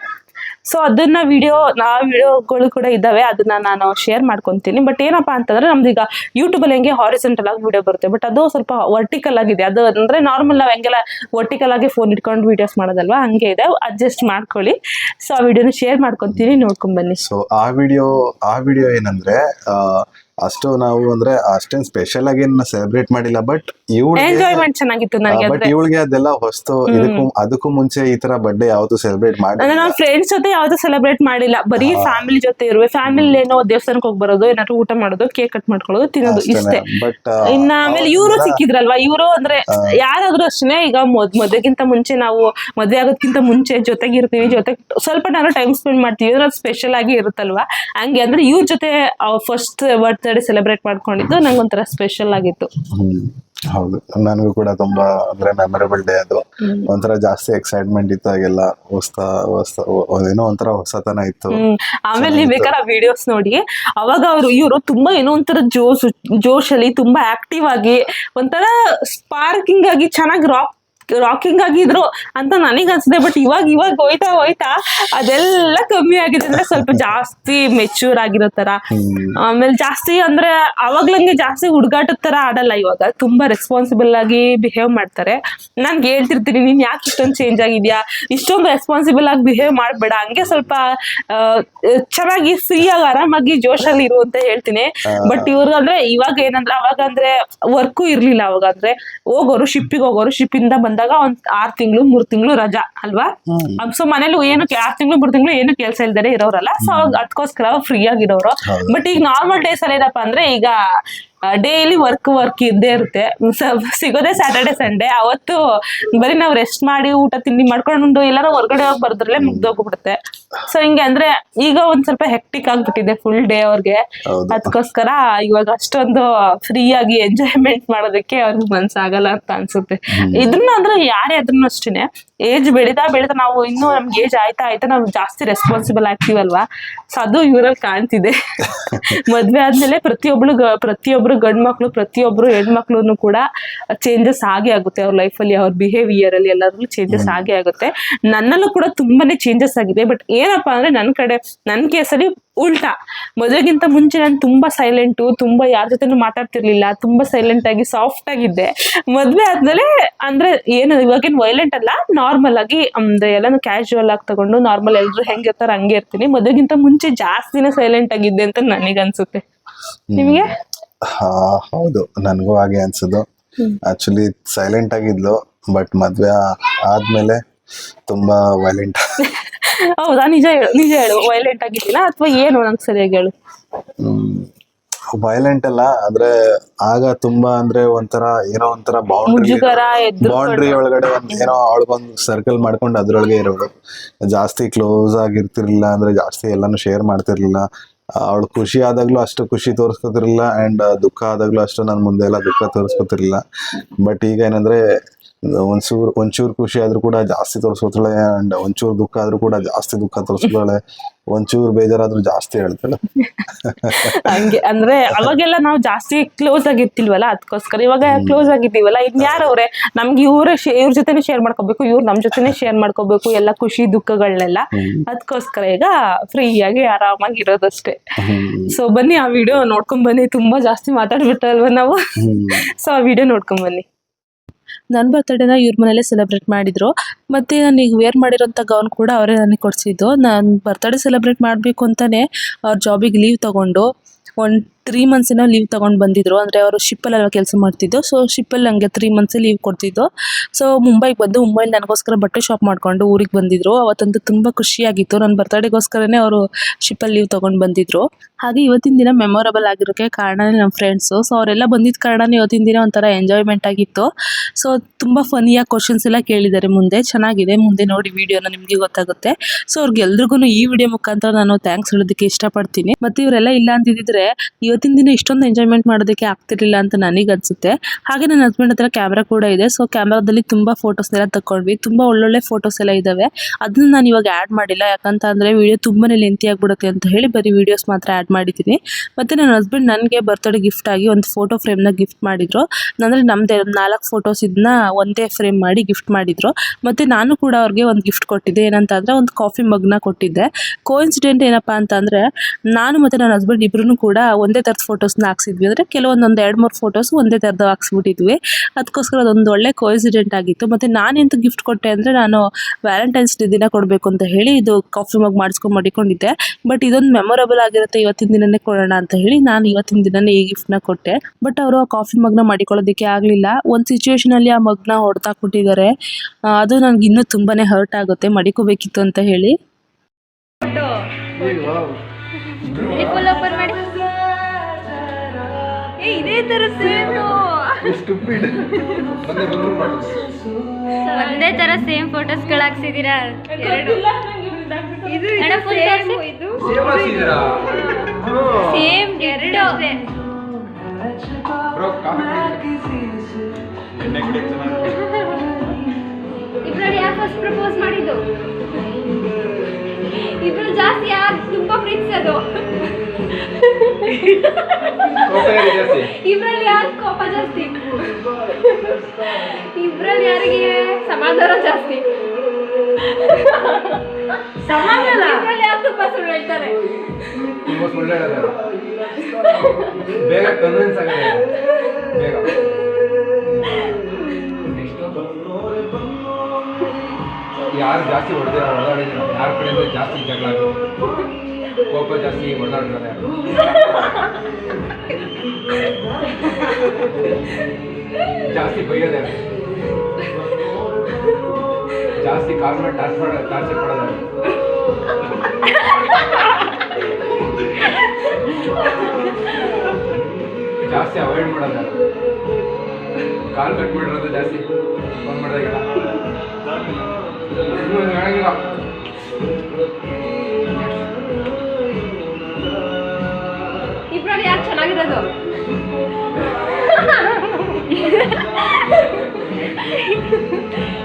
ಸೊ ಅದನ್ನ ವಿಡಿಯೋ ನಾ ವಿಡಿಯೋಗಳು ಕೂಡ ಇದ್ದಾವೆ. ಅದನ್ನ ನಾನು ಶೇರ್ ಮಾಡ್ಕೊತೀನಿ. ಬಟ್ ಏನಪ್ಪಾ ಅಂತಂದ್ರೆ, ನಮ್ದು ಈಗ ಯೂಟ್ಯೂಬಲ್ಲಿ ಹೆಂಗೆ ಹಾರಿಸೆಂಟಲ್ ಆಗಿ ವಿಡಿಯೋ ಬರುತ್ತೆ. ಬಟ್ ಅದು ಸ್ವಲ್ಪ ವರ್ಟಿಕಲ್ ಆಗಿದೆ. ಅದು ಅಂದ್ರೆ ನಾರ್ಮಲ್ ನಾವು ಹೆಂಗೆಲ್ಲ ವರ್ಟಿಕಲ್ ಆಗಿ ಫೋನ್ ಇಟ್ಕೊಂಡು ವಿಡಿಯೋಸ್ ಮಾಡೋದಲ್ವಾ? ಹಂಗೆ ಇದೆ. ಅಡ್ಜಸ್ಟ್ ಮಾಡ್ಕೊಳ್ಳಿ. ಸೊ ಆ ವಿಡಿಯೋನ ಶೇರ್ ಮಾಡ್ಕೊತೀನಿ. ನೋಡ್ಕೊಂಡ್ ಬನ್ನಿ. ಸೊ ಆ ವಿಡಿಯೋ ಆ ವಿಡಿಯೋ ಏನಂದ್ರೆ ಅಷ್ಟು ನಾವು ಅಂದ್ರೆ ಅಷ್ಟೇನ್ ಸ್ಪೆಷಲ್ ಆಗಿ ಸೆಲೆಬ್ರೇಟ್ ಮಾಡಿಲ್ಲ ಬಟ್ ಎಂಜಾಯ್ಮೆಂಟ್ ಚೆನ್ನಾಗಿತ್ತು ನನಗೆ ಬಟ್ ಇವಳಿಗೆ ಅದೆಲ್ಲ ಹೊಸ್ತು ಇದಕ್ಕೂ ಅದಕ್ಕೂ ಮುಂಚೆ ಈ ತರ ಬರ್ಡೇ ಯಾವ್ದು ಸೆಲೆಬ್ರೇಟ್ ಮಾಡಿ ನಾವು ಫ್ರೆಂಡ್ಸ್ ಜೊತೆ ಯಾವ್ದು ಸೆಲೆಬ್ರೇಟ್ ಮಾಡಿಲ್ಲ. ಬರೀ ಫ್ಯಾಮಿಲಿ ಜೊತೆ ಇರುವೆ. ಫ್ಯಾಮಿಲಿ ಏನೋ ದೇವಸ್ಥಾನಕ್ಕೆ ಹೋಗಿ ಬರೋದು ಏನಾದ್ರು ಊಟ ಮಾಡೋದು ಕೇಕ್ ಕಟ್ ಮಾಡ್ಕೊಳೋದು ತಿನ್ನೋದು ಇಷ್ಟೇ. ಬಟ್ ಇನ್ನ ಆಮೇಲೆ ಇವರು ಸಿಕ್ಕಿದ್ರಲ್ವಾ? ಇವರು ಅಂದ್ರೆ ಯಾರಾದ್ರೂ ಅಷ್ಟೇ ಈಗ ಮೊದ್ ಮದ್ವೆಗಿಂತ ಮುಂಚೆ ನಾವು ಮದ್ವೆ ಆಗೋದ್ಕಿಂತ ಮುಂಚೆ ಜೊತೆಗೆ ಇರ್ತೀವಿ ಜೊತೆ ಸ್ವಲ್ಪ ನಾನು ಟೈಮ್ ಸ್ಪೆಂಡ್ ಮಾಡ್ತೀವಿ ಅಂದ್ರೆ ಅದು ಸ್ಪೆಷಲ್ ಆಗಿ ಇರುತ್ತಲ್ವಾ? ಹಂಗೆ ಅಂದ್ರೆ ಇವ್ರ ಜೊತೆ ಫಸ್ಟ್ ಬರ್ತ್ಡೇ ಸೆಲೆಬ್ರೇಟ್ ಮಾಡ್ಕೊಂಡಿದ್ದು ನಂಗೊಂಥರ ಸ್ಪೆಷಲ್ ಆಗಿತ್ತು. ಹೌದು. ನನಗೂ ಕೂಡ ತುಂಬಾ ಅಂದ್ರೆ ಮೆಮೊರೇಬಲ್ ಡೇ ಅದು. ಒಂಥರ ಜಾಸ್ತಿ ಎಕ್ಸೈಟ್ಮೆಂಟ್ ಇತ್ತು ಆಗೆಲ್ಲ ಹೊಸ ಹೊಸ ಏನೋ ಒಂಥರ ಹೊಸತನ ಇತ್ತು. ಆಮೇಲೆ ನೀವು ಬೇಕಾದ್ರೆ ಆ ವಿಡಿಯೋಸ್ ನೋಡಿ ಅವಾಗ ಅವರು ಇವರು ತುಂಬಾ ಏನೋ ಒಂಥರ ಜೋಶ್ ಜೋಶಲ್ಲಿ ತುಂಬಾ ಆಕ್ಟಿವ್ ಆಗಿ ಒಂಥರ ಸ್ಪಾರ್ಕಿಂಗ್ ಆಗಿ ಚೆನ್ನಾಗಿ ರಾಕ್ ರಾಕಿಂಗ್ ಆಗಿದ್ರು ಅಂತ ನನಗೆ ಅನ್ಸಿದೆ ಬಟ್ ಇವಾಗ ಇವಾಗ ಹೋಯ್ತಾ ಹೋಯ್ತಾ ಅದೆಲ್ಲ ಕಮ್ಮಿ ಆಗಿದೆ ಅಂದ್ರೆ ಸ್ವಲ್ಪ ಜಾಸ್ತಿ ಮೆಚ್ಯೂರ್ ಆಗಿರೋ ತರ. ಆಮೇಲೆ ಜಾಸ್ತಿ ಅಂದ್ರೆ ಅವಾಗ್ಲಂಗೆ ಜಾಸ್ತಿ ಹುಡುಗಾಟದ ತರ ಆಡಲ್ಲ ಇವಾಗ. ತುಂಬಾ ರೆಸ್ಪಾನ್ಸಿಬಲ್ ಆಗಿ ಬಿಹೇವ್ ಮಾಡ್ತಾರೆ. ನಾನು ಹೇಳ್ತಿರ್ತೀನಿ ನೀನ್ ಯಾಕೆ ಇಷ್ಟೊಂದು ಚೇಂಜ್ ಆಗಿದ್ಯಾ? ಇಷ್ಟೊಂದು ರೆಸ್ಪಾನ್ಸಿಬಲ್ ಆಗಿ ಬಿಹೇವ್ ಮಾಡ್ಬೇಡ. ಹಂಗೆ ಸ್ವಲ್ಪ ಚೆನ್ನಾಗಿ ಫ್ರೀ ಆಗಿ ಆರಾಮಾಗಿ ಜೋಶಲ್ಲಿ ಇರು ಅಂತ ಹೇಳ್ತೀನಿ. ಬಟ್ ಇವ್ರಿಗೆ ಅಂದ್ರೆ ಇವಾಗ ಏನಂದ್ರೆ ಅವಾಗ ಅಂದ್ರೆ ವರ್ಕು ಇರ್ಲಿಲ್ಲ ಅವಾಗ ಅಂದ್ರೆ ಹೋಗೋರು ಶಿಪ್ಪಿಗೆ ಹೋಗೋರು ಶಿಪ್ಪಿಂದ ಇಂದ ಬಂದಾಗ ಒಂದ್ ಆರ್ ತಿಂಗಳು ಮೂರ್ ತಿಂಗಳು ರಜಾ ಅಲ್ವಾ? ಸೊ ಮನೇಲಿ ಏನು ಆರ್ ತಿಂಗಳು ಮೂರ್ ತಿಂಗಳು ಏನು ಕೆಲಸ ಇಲ್ದೇ ಇರೋರಲ್ಲ. ಸೊ ಅದಕ್ಕೋಸ್ಕರ ಫ್ರೀ ಆಗಿರೋರು. ಬಟ್ ಈಗ ನಾರ್ಮಲ್ ಡೇಸ್ ಅಲ್ಲಿ ಏನಪ್ಪಾ ಅಂದ್ರೆ ಈಗ ಡೈಲಿ ವರ್ಕ್ ವರ್ಕ್ ಇದ್ದೇ ಇರುತ್ತೆ. ಸಿಗೋದೇ ಸ್ಯಾಟರ್ಡೆ ಸಂಡೇ ಅವತ್ತು ಬರೀ ನಾವು ರೆಸ್ಟ್ ಮಾಡಿ ಊಟ ತಿಂಡಿ ಮಾಡ್ಕೊಂಡು ಎಲ್ಲಾರು ಹೊರಗಡೆ ಹೋಗಿ ಬರೋದ್ರಲ್ಲೇ ಮುಗ್ದೋಗ್ಬಿಡುತ್ತೆ. ಸೊ ಹಿಂಗೆ ಅಂದ್ರೆ ಈಗ ಒಂದ್ ಸ್ವಲ್ಪ ಹೆಕ್ಟಿಕ್ ಆಗ್ಬಿಟ್ಟಿದೆ ಫುಲ್ ಡೇ ಅವ್ರಿಗೆ. ಅದಕ್ಕೋಸ್ಕರ ಇವಾಗ ಅಷ್ಟೊಂದು ಫ್ರೀ ಆಗಿ ಎಂಜಾಯ್ಮೆಂಟ್ ಮಾಡೋದಕ್ಕೆ ಅವ್ರಿಗೆ ಮನ್ಸಾಗಲ್ಲ ಅಂತ ಅನ್ಸುತ್ತೆ. ಇದನ್ನ ಅಂದ್ರೆ ಯಾರೇ ಅದನ್ನು ಅಷ್ಟೇನೆ. ಏಜ್ ಬೆಳೀತಾ ಬೆಳೀತಾ ನಾವು ಇನ್ನೂ ನಮ್ಗೆ ಏಜ್ ಆಯ್ತಾ ಆಯ್ತಾ ನಾವು ಜಾಸ್ತಿ ರೆಸ್ಪಾನ್ಸಿಬಲ್ ಆಗ್ತೀವಲ್ವಾ? ಸೊ ಅದು ಇವರಲ್ಲಿ ಕಾಣ್ತಿದೆ. ಮದ್ವೆ ಆದ್ಮೇಲೆ ಪ್ರತಿಯೊಬ್ಳು ಗ- ಪ್ರತಿಯೊಬ್ರು ಗಂಡು ಮಕ್ಳು ಪ್ರತಿಯೊಬ್ರು ಹೆಣ್ಮಕ್ಳು ಕೂಡ ಚೇಂಜಸ್ ಆಗೇ ಆಗುತ್ತೆ. ಅವ್ರ ಲೈಫಲ್ಲಿ ಅವ್ರ ಬಿಹೇವಿಯರ್ ಅಲ್ಲಿ ಎಲ್ಲರೂ ಚೇಂಜಸ್ ಆಗೇ ಆಗುತ್ತೆ. ನನ್ನಲ್ಲೂ ಕೂಡ ತುಂಬಾನೇ ಚೇಂಜಸ್ ಆಗಿದೆ. ಬಟ್ ಏನಪ್ಪಾ ಅಂದ್ರೆ ನನ್ನ ಕಡೆ ನನ್ನ ಕೇಸಲ್ಲಿ ಉಲ್ಟಾ. ಮದುವೆಗಿಂತ ಮುಂಚೆ ನಾನು ತುಂಬಾ ಸೈಲೆಂಟು ತುಂಬಾ ಯಾರ ಜೊತೆನೂ ಮಾತಾಡ್ತಿರ್ಲಿಲ್ಲ. ತುಂಬಾ ಸೈಲೆಂಟ್ ಆಗಿ ಸಾಫ್ಟ್ ಆಗಿದ್ದೆ. ಮದ್ವೆ ಆದ್ಮೇಲೆ ಅಂದ್ರೆ ಏನು ಇವಾಗೇನು ವೈಲೆಂಟ್ ಅಲ್ಲ ನಾರ್ಮಲ್ ಆಗಿ ಅಂದ್ರೆ ಎಲ್ಲಾನು ಕ್ಯಾಶುವಲ್ ಆಗಿ ತಗೊಂಡು ನಾರ್ಮಲ್ ಎಲ್ರು ಹೆಂಗಿರ್ತಾರ ಹಂಗೆ ಇರ್ತೀನಿ. ಮದುವೆಗಿಂತ ಮುಂಚೆ ಜಾಸ್ತಿನೇ ಸೈಲೆಂಟ್ ಆಗಿದ್ದೆ ಅಂತ ನನಗನ್ಸುತ್ತೆ. ನಿಮಗೆ? ಹೌದು. ನನಗೂ ಹಾಗೆ ಅನ್ಸೋದು. ಆಕ್ಚುಲಿ ಸೈಲೆಂಟ್ ಆಗಿದ್ಲು ಬಟ್ ಮದ್ವೆ ಆದ್ಮೇಲೆ ತುಂಬಾ ವೈಲೆಂಟ್ ಹೌದಾ? ನಿಜ ಹೇಳು ನಿಜ ಹೇಳು. ವೈಲೆಂಟ್ ಆಗಿದ್ದಿಲ್ಲ ಅಥವಾ ಏನು ನಂಗೆ ಸರಿಯಾಗಿ ಹೇಳು. ವೈಲೆಂಟ್ ಅಲ್ಲ ಆದ್ರೆ ಆಗ ತುಂಬಾ ಅಂದ್ರೆ ಒಂಥರ ಏನೋ ಒಂಥರ ಬೌಂಡ್ರಿ ಬೌಂಡ್ರಿ ಒಳಗಡೆ ಒಂದ್ ಏನೋ ಅವಳಿಗೊಂದು ಸರ್ಕಲ್ ಮಾಡ್ಕೊಂಡು ಅದ್ರೊಳಗೆ ಇರೋಳು ಜಾಸ್ತಿ ಕ್ಲೋಸ್ ಆಗಿರ್ತಿರ್ಲಿಲ್ಲ ಅಂದ್ರೆ ಜಾಸ್ತಿ ಎಲ್ಲಾನು ಶೇರ್ ಮಾಡ್ತಿರ್ಲಿಲ್ಲ. ಅವಳು ಖುಷಿ ಆದಾಗಲೂ ಅಷ್ಟು ಖುಷಿ ತೋರಿಸ್ಕೊತಿರ್ಲಿಲ್ಲ ಅಂಡ್ ದುಃಖ ಆದಾಗಲೂ ಅಷ್ಟು ನನ್ನ ಮುಂದೆ ಎಲ್ಲ ದುಃಖ ತೋರಿಸ್ಕೊತಿರ್ಲಿಲ್ಲ. ಬಟ್ ಈಗ ಏನಂದ್ರೆ ಒಂಚೂರು ಒಂಚೂರು ಖುಷಿ ಆದ್ರೂ ಕೂಡ ಜಾಸ್ತಿ ತೋರಿಸ್ಕೊತಾಳೆ ಅಂಡ್ ಒಂಚೂರು ದುಃಖ ಆದ್ರೂ ಕೂಡ ಜಾಸ್ತಿ ದುಃಖ ತೋರಿಸ್ಕೊಳ್ಳೆ ಒಂಚೂರು ಬೇಜಾರಾದ್ರೂ ಜಾಸ್ತಿ ಹೇಳ್ತಾಳೆ. ಹಂಗೆ ಅಂದ್ರೆ ಅವಾಗೆಲ್ಲ ನಾವು ಜಾಸ್ತಿ ಕ್ಲೋಸ್ ಆಗಿರ್ತಿಲ್ವಲ್ಲ? ಅದಕ್ಕೋಸ್ಕರ ಇವಾಗ ಕ್ಲೋಸ್ ಆಗಿದ್ದೀವಲ್ಲ? ಇನ್ಯಾರವ್ರೆ ನಮ್ಗೆ ಇವ್ರೆ ಇವ್ರ ಜೊತೆನೆ ಶೇರ್ ಮಾಡ್ಕೋಬೇಕು ಇವ್ರು ನಮ್ ಜೊತೆನೆ ಶೇರ್ ಮಾಡ್ಕೋಬೇಕು ಎಲ್ಲ ಖುಷಿ ದುಃಖಗಳನ್ನೆಲ್ಲ ಅದಕ್ಕೋಸ್ಕರ ಈಗ ಫ್ರೀ ಆಗಿ ಆರಾಮಾಗಿ ಇರೋದಷ್ಟೇ ಸೊ ಬನ್ನಿ ಆ ವಿಡಿಯೋ ನೋಡ್ಕೊಂಡ್ ಬನ್ನಿ. ತುಂಬಾ ಜಾಸ್ತಿ ಮಾತಾಡ್ಬಿಟ್ಟಲ್ವ ನಾವು? ಸೊ ಆ ವಿಡಿಯೋ ನೋಡ್ಕೊಂಡ್ ಬನ್ನಿ. ನನ್ನ ಬರ್ತ್ಡೇನ ಇವ್ರ ಮನೇಲೆ ಸೆಲೆಬ್ರೇಟ್ ಮಾಡಿದ್ರು. ಮತ್ತೆ ನಾನು ಈಗ ವೇರ್ ಮಾಡಿರೋಂಥ ಗೌನ್ ಕೂಡ ಅವರೇ ನನಗೆ ಕೊಡಿಸಿದ್ದು. ನಾನು ಬರ್ತಡೇ ಸೆಲೆಬ್ರೇಟ್ ಮಾಡಬೇಕು ಅಂತಲೇ ಅವ್ರ ಜಾಬಿಗೆ ಲೀವ್ ತಗೊಂಡು ಒಂದು ತ್ರೀ ಮಂತ್ಸಿನ ಲೀವ್ ತೊಗೊಂಡು ಬಂದಿದ್ರು. ಅಂದರೆ ಅವರು ಶಿಪ್ಪಲ್ಲೆಲ್ಲ ಕೆಲಸ ಮಾಡ್ತಿದ್ದು. ಸೊ ಶಿಪ್ಪಲ್ಲಿ ನನಗೆ ತ್ರೀ ಮಂತ್ಸ್ ಲೀವ್ ಕೊಡ್ತಿದ್ದು. ಸೊ ಮುಂಬೈಗೆ ಬಂದು ಮುಂಬೈಲಿ ನನಗೋಸ್ಕರ ಬಟ್ಟೆ ಶಾಪ್ ಮಾಡ್ಕೊಂಡು ಊರಿಗೆ ಬಂದಿದ್ರು. ಅವತ್ತಂತೂ ತುಂಬ ಖುಷಿಯಾಗಿತ್ತು. ನನ್ನ ಬರ್ತಡೇಗೋಸ್ಕರನೇ ಅವರು ಶಿಪ್ಪಲ್ಲಿ ಲೀವ್ ತೊಗೊಂಡು ಬಂದಿದ್ರು. ಹಾಗೆ ಇವತ್ತಿನ ದಿನ ಮೆಮೊರಬಲ್ ಆಗಿರೋಕ್ಕೆ ಕಾರಣನೇ ನಮ್ಮ ಫ್ರೆಂಡ್ಸು ಸೊ ಅವರೆಲ್ಲ ಬಂದಿದ್ದ ಕಾರಣನೇ ಇವತ್ತಿನ ದಿನ ಒಂಥರ ಎಂಜಾಯ್ಮೆಂಟ್ ಆಗಿತ್ತು. ಸೊ ತುಂಬ ಫನಿಯಾಗಿ ಕ್ವಶನ್ಸ್ ಎಲ್ಲ ಕೇಳಿದ್ದಾರೆ ಮುಂದೆ. ಚೆನ್ನಾಗಿದೆ. ಮುಂದೆ ನೋಡಿ ವಿಡಿಯೋನ ನಿಮಗೆ ಗೊತ್ತಾಗುತ್ತೆ. ಸೊ ಅವ್ರಿಗೆಲ್ರಿಗೂ ಈ ವಿಡಿಯೋ ಮುಖಾಂತರ ನಾನು ಥ್ಯಾಂಕ್ಸ್ ಹೇಳೋದಕ್ಕೆ ಇಷ್ಟಪಡ್ತೀನಿ. ಮತ್ತೆ ಇವರೆಲ್ಲ ಇಲ್ಲ ಅಂತಿದ್ರೆ ಇವತ್ತಿನ ದಿನ ಇಷ್ಟೊಂದು ಎಂಜಾಯ್ಮೆಂಟ್ ಮಾಡೋದಕ್ಕೆ ಆಗ್ತಿರ್ಲಿಲ್ಲ ಅಂತ ನನಗೆ ಅನ್ಸುತ್ತೆ. ಹಾಗೆ ನನ್ನ ಹಸ್ಬೆಂಡ್ ಹತ್ರ ಕ್ಯಾಮ್ರಾ ಕೂಡ ಇದೆ. ಸೊ ಕ್ಯಾಮ್ರಾದಲ್ಲಿ ತುಂಬ ಫೋಟೋಸ್ನೆಲ್ಲ ತಗೊಂಡ್ವಿ ತುಂಬ ಒಳ್ಳೊಳ್ಳೆ ಫೋಟೋಸ್ ಎಲ್ಲ ಇದ್ದಾವೆ ಅದನ್ನ ನಾನು ಇವಾಗ ಆ್ಯಡ್ ಮಾಡಿಲ್ಲ. ಯಾಕಂತ ಅಂದರೆ ವಿಡಿಯೋ ತುಂಬಾ ಲೆಂತಿ ಆಗಿಬಿಡುತ್ತೆ ಅಂತ ಹೇಳಿ ಬರೀ ವಿಡಿಯೋಸ್ ಮಾತ್ರ ಆ್ಯಡ್ ಮಾಡಿದ್ದೀನಿ. ಮತ್ತು ನನ್ನ ಹಸ್ಬೆಂಡ್ ನನಗೆ ಬರ್ತ್ಡೇ ಗಿಫ್ಟ್ ಆಗಿ ಒಂದು ಫೋಟೋ ಫ್ರೇಮ್ನ ಗಿಫ್ಟ್ ಮಾಡಿದ್ರು. ಅಂದರೆ ನಮ್ಮದೇ ನಾಲ್ಕು ಫೋಟೋಸ್ ಇದನ್ನ ಒಂದೇ ಫ್ರೇಮ್ ಮಾಡಿ ಗಿಫ್ಟ್ ಮಾಡಿದ್ರು. ಮತ್ತು ನಾನು ಕೂಡ ಅವ್ರಿಗೆ ಒಂದು ಗಿಫ್ಟ್ ಕೊಟ್ಟಿದ್ದೆ. ಏನಂತ ಅಂದರೆ ಒಂದು ಕಾಫಿ ಮಗ್ನ ಕೊಟ್ಟಿದ್ದೆ. ಕೋಇನ್ಸಿಡೆಂಟ್ ಏನಪ್ಪ ಅಂತ ನಾನು ಮತ್ತು ನನ್ನ ಹಸ್ಬೆಂಡ್ ಇಬ್ಬರೂ ಕೂಡ ಒಂದೇ ಥರದ ಫೋಟೋಸ್ನ ಹಾಕ್ಸಿದ್ವಿ. ಅಂದರೆ ಕೆಲವೊಂದೊಂದು ಎರಡು ಮೂರು ಫೋಟೋಸ್ ಒಂದೇ ಥರದ ಹಾಕ್ಸ್ಬಿಟ್ಟಿದ್ವಿ. ಅದಕ್ಕೋಸ್ಕರ ಅದೊಂದು ಒಳ್ಳೆ ಕೋಇನ್ಸಿಡೆಂಟ್ ಆಗಿತ್ತು. ಮತ್ತು ನಾನೆಂತ ಗಿಫ್ಟ್ ಕೊಟ್ಟೆ ಅಂದರೆ ನಾನು ವ್ಯಾಲೆಂಟೈನ್ಸ್ ಡೇ ದಿನ ಕೊಡಬೇಕು ಅಂತ ಹೇಳಿ ಇದು ಕಾಫಿ ಮಗ್ ಮಾಡಿಸ್ಕೊಂಡು ಮಡಿಕೊಂಡಿದ್ದೆ. ಬಟ್ ಇದೊಂದು ಮೆಮೊರಬಲ್ ಆಗಿರುತ್ತೆ ಇವತ್ತಿನ ದಿನನೇ ಕೊಡೋಣ ಅಂತ ಹೇಳಿ ನಾನು ಇವತ್ತಿನ ದಿನನೇ ಈ ಗಿಫ್ಟ್ನ ಕೊಟ್ಟೆ. ಬಟ್ ಅವರು ಆ ಕಾಫಿ ಮಗ್ನ ಮಾಡಿಕೊಳ್ಳೋದಕ್ಕೆ ಆಗಲಿಲ್ಲ. ಒಂದು ಸಿಚುವೇಶನಲ್ಲಿ ಆ ಮಗ್ನ ಹೊಡೆದಾಕ್ಬಿಟ್ಟಿದ್ದಾರೆ ಅದು ನನಗೆ ಇನ್ನೂ ತುಂಬಾ ಹರ್ಟ್ ಆಗುತ್ತೆ. ಮಡಿಕೋಬೇಕಿತ್ತು ಅಂತ ಹೇಳಿ. ಏ ಇದೇ ತರ ಸೇಮ್ ಒಂದೇ ತರ ಸೇಮ್ ಫೋಟೋಸ್ಗಳು ಹಾಕ್ಸಿದೀರಾ? ಎರಡು. ಅಣ್ಣ ಫುಲ್ ಇದು. ಸೇಮ್ ಎರಡು. ಇಬ್ರಲ್ಲಿ ಯಾರು ಫಸ್ಟ್ ಪ್ರಪೋಸ್ ಮಾಡಿದ್ದು? ಜಾಸ್ತಿ ಯಾರು ತುಂಬಾ ಪ್ರೀತಿಸೋದು? ಇಬ್ರಲ್ಲಿ ಯಾರು ಕೋಪ ಜಾಸ್ತಿ? ಇಬ್ರಲ್ಲಿ ಯಾರಿಗೆ ಸಮಾಧಾನ ಜಾಸ್ತಿ? ಸಮಾಧಾನ? ಇಬ್ರಲ್ಲಿ ಯಾರು ತುಂಬಾ ಸುಳ್ಳು ಹೇಳ್ತಾರೆ? ತುಂಬಾ ಸುಳ್ಳು ಹೇಳೋದು ಬೇಗ ಕನ್ವಿನ್ಸ್ ಆಗಿದೆ. ಬೇಗ. ಯಾರು ಜಾಸ್ತಿ ಹೊಡೆದಿರೋ ಹೊಡೆದಾಡಿದ್ರು ಯಾರ ಕಡೆಯಿಂದ ಜಾಸ್ತಿ ಜಗಳ? ಕೋಪ ಜಾಸ್ತಿ ಯಾರು ಜಾಸ್ತಿ ಬೈಯೋದೆ ಜಾಸ್ತಿ ಕಾಲ್ ಮಾಡಿ, ಟಾರ್ಚರ್ ಟಾರ್ಚರ್ ಪಡೋದು ಯಾರು? ಜಾಸ್ತಿ ಅವಾಯ್ಡ್ ಮಾಡೋದು? ಕಾಲ್ ಕಟ್ ಮಾಡಿರೋದು ಜಾಸ್ತಿ. ಫೋನ್ ಮಾಡಿದಾಗೆಲ್ಲ. ಯಾರು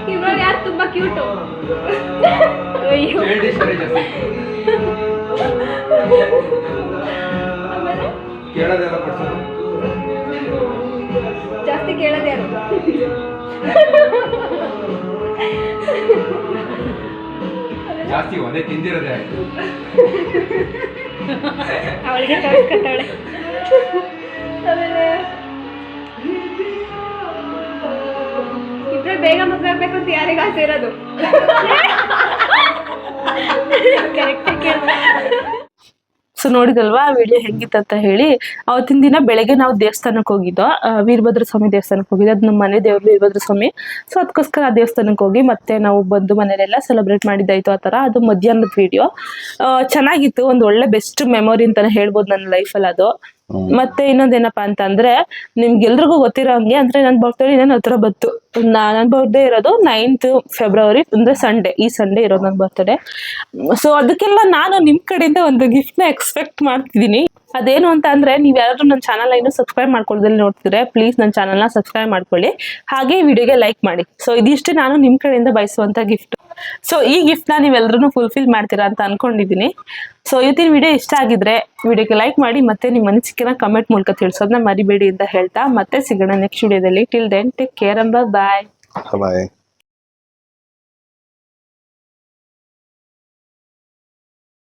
ಇವ್ರಲ್ಲಿ ಯಾರು ತುಂಬಾ ಕ್ಯೂಟು ಜಾಸ್ತಿ ಕೇಳೋದೇ ಜಾಸ್ತಿ ಒಂದೇ ತಿಂದಿರೋದೇ? ಅವಳಿಗೆ ತೋರಿಸ್ಕೊತಾಳೆ. ಬೇಗ ಮದುವೆ ಅಂತ ಯಾರಿಗೆ ಆಸೆ ಇರೋದು. ಸೊ ನೋಡಿದಲ್ವಾ ವಿಡಿಯೋ ಹೆಂಗಿತ್ತು ಅಂತ ಹೇಳಿ, ಅವತ್ತಿನ ದಿನ ಬೆಳಗ್ಗೆ ನಾವು ದೇವಸ್ಥಾನಕ್ಕೆ ಹೋಗಿದ್ದೋ ವೀರಭದ್ರ ಸ್ವಾಮಿ ದೇವಸ್ಥಾನಕ್ಕೆ ಹೋಗಿದ್ದು, ಅದು ನಮ್ಮ ಮನೆ ದೇವರು ವೀರಭದ್ರ ಸ್ವಾಮಿ. ಸೊ ಅದಕ್ಕೋಸ್ಕರ ಆ ದೇವಸ್ಥಾನಕ್ಕೆ ಹೋಗಿ ಮತ್ತೆ ನಾವು ಬಂದು ಮನೆಯಲ್ಲೆಲ್ಲ ಸೆಲೆಬ್ರೇಟ್ ಮಾಡಿದ್ದಾಯ್ತು ಆ ಥರ. ಅದು ಮಧ್ಯಾಹ್ನದ ವಿಡಿಯೋ ಚೆನ್ನಾಗಿತ್ತು, ಒಂದು ಒಳ್ಳೆ ಬೆಸ್ಟ್ ಮೆಮೊರಿ ಅಂತಲೇ ಹೇಳ್ಬೋದು ನನ್ನ ಲೈಫಲ್ಲಿ ಅದು. ಮತ್ತೆ ಇನ್ನೊಂದೇನಪ್ಪಾ ಅಂತಂದ್ರೆ ನಿಮ್ಗೆಲ್ರಿಗೂ ಗೊತ್ತಿರೋ ಹಂಗೆ ಅಂದ್ರೆ ನನ್ನ ಬರ್ತ್ಡೇ ನನ್ ಹತ್ರ ಬತ್ತು ನನ್ ಬರ್ತ್ಡೇ ಇರೋದು ನೈನ್ತ್ ಫೆಬ್ರವರಿ ಅಂದ್ರೆ ಸಂಡೇ ಈ ಸಂಡೇ ಇರೋದು ನನ್ ಬರ್ತ್ಡೇ ಸೊ ಅದಕ್ಕೆಲ್ಲ ನಾನು ನಿಮ್ ಕಡೆಯಿಂದ ಒಂದು ಗಿಫ್ಟ್ನ ಎಕ್ಸ್ಪೆಕ್ಟ್ ಮಾಡ್ತಿದ್ದೀನಿ. ಅದೇನು ಅಂತ ಅಂದ್ರೆ ನೀವು ಯಾರಾದ್ರೂ ನನ್ನ ಚಾನಲ್ ಇನ್ನೂ ಸಬ್ಸ್ಕ್ರೈಬ್ ಮಾಡ್ಕೊಳ್ಳೋದಲ್ಲಿ ನೋಡ್ತಿದ್ರೆ ಪ್ಲೀಸ್ ನನ್ನ ಚಾನಲ್ನ ಸಬ್ಸ್ಕ್ರೈಬ್ ಮಾಡ್ಕೊಳ್ಳಿ. ಹಾಗೆ ವಿಡಿಯೋಗೆ ಲೈಕ್ ಮಾಡಿ. ಸೊ ಇದಿಷ್ಟು ನಾನು ನಿಮ್ಮ ಕಡೆಯಿಂದ ಬಯಸುವಂತ ಗಿಫ್ಟ್ ಸೊ ಈ ಗಿಫ್ಟ್ನ ನೀವೆಲ್ಲರೂ ಫುಲ್ಫಿಲ್ ಮಾಡ್ತೀರಾ ಅಂತ ಅನ್ಕೊಂಡಿದ್ದೀನಿ ಸೊ ಇವತ್ತಿನ ವಿಡಿಯೋ ಇಷ್ಟ ಆಗಿದ್ರೆ ವಿಡಿಯೋಗೆ ಲೈಕ್ ಮಾಡಿ ಮತ್ತೆ ನಿಮ್ಮ ಅನಿಸಿಕೆನ ಕಮೆಂಟ್ ಮೂಲಕ ತಿಳಿಸೋದನ್ನ ಮರಿಬೇಡಿ ಅಂತ ಹೇಳ್ತಾ ಮತ್ತೆ ಸಿಗೋಣ ನೆಕ್ಸ್ಟ್ ವಿಡಿಯೋದಲ್ಲಿ ಟಿಲ್ ದೆನ್ ಟೇಕ್ ಕೇರ್ ಅಂಬ ಬಾಯ್ ಬಾಯ್